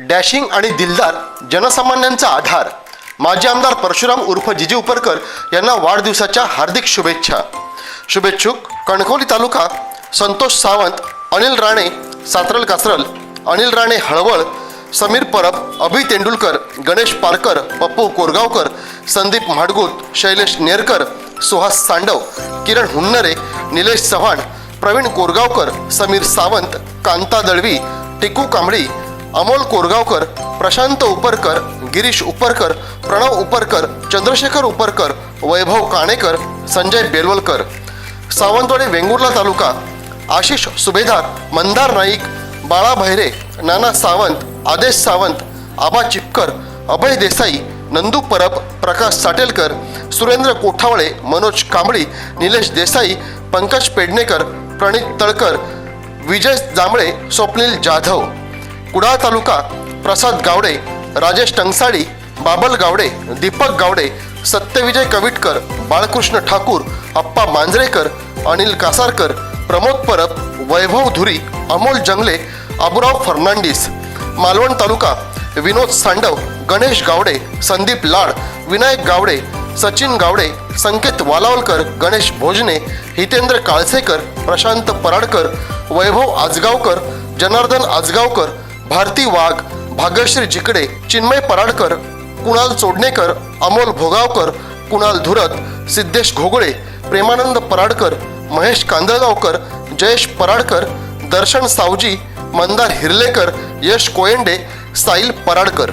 Dashing आणि दिलदार जनसामान्यांचा आधार. माजी आमदार परशुराम उर्फ जिजी उपरकर यांना वाढदिवसाच्या हार्दिक शुभेच्छा. शुभेच्छुक कणकवली तालुका संतोष सावंत अनिल राणे सातरल कासरल अनिल राणे हळवळ समीर परब अभि तेंडुलकर गणेश पारकर पप्पू कोरगावकर संदीप म्हाडगुत शैलेश नेरकर सुहास सांडव किरण हुन्नरे निलेश चव्हाण प्रवीण कोरगावकर समीर सावंत कांता दळवी टिकू कांबळी अमोल कोरगावकर प्रशांत उपरकर गिरीश उपरकर प्रणव उपरकर चंद्रशेखर उपरकर वैभव काणेकर संजय बेलवलकर. सावंतवाडी वेंगुर्ला तालुका आशिष सुभेदार मंदार नाईक बाळा भैरे नाना सावंत आदेश सावंत आबा चिपकर अभय देसाई नंदू परब प्रकाश साटेलकर सुरेंद्र कोठावळे मनोज कांबळी निलेश देसाई पंकज पेडणेकर प्रणित तळकर विजय जांभळे स्वप्नील जाधव. कुडाळ तालुका प्रसाद गावडे राजेश टंगसाडी बाबल गावडे दीपक गावडे सत्यविजय कविटकर बाळकृष्ण ठाकूर अप्पा मांजरेकर अनिल कासारकर प्रमोद परब वैभव धुरी अमोल जंगले अबुराव फर्नांडिस मालवण तालुका विनोद सांडव गणेश गावडे संदीप लाड विनायक गावडे सचिन गावडे संकेत वालावलकर गणेश भोजने हितेंद्र काळसेकर प्रशांत पराडकर वैभव आजगावकर जनार्दन आजगावकर भारती वाघ भाग्यश्री जिकडे चिन्मय पराडकर कुणाल चोडणेकर अमोल भोगावकर कुणाल धुरत सिद्धेश घोगळे प्रेमानंद पराडकर महेश कांदळगावकर जयेश पराडकर दर्शन सावजी मंदार हिरलेकर यश कोयंडे साईल पराडकर.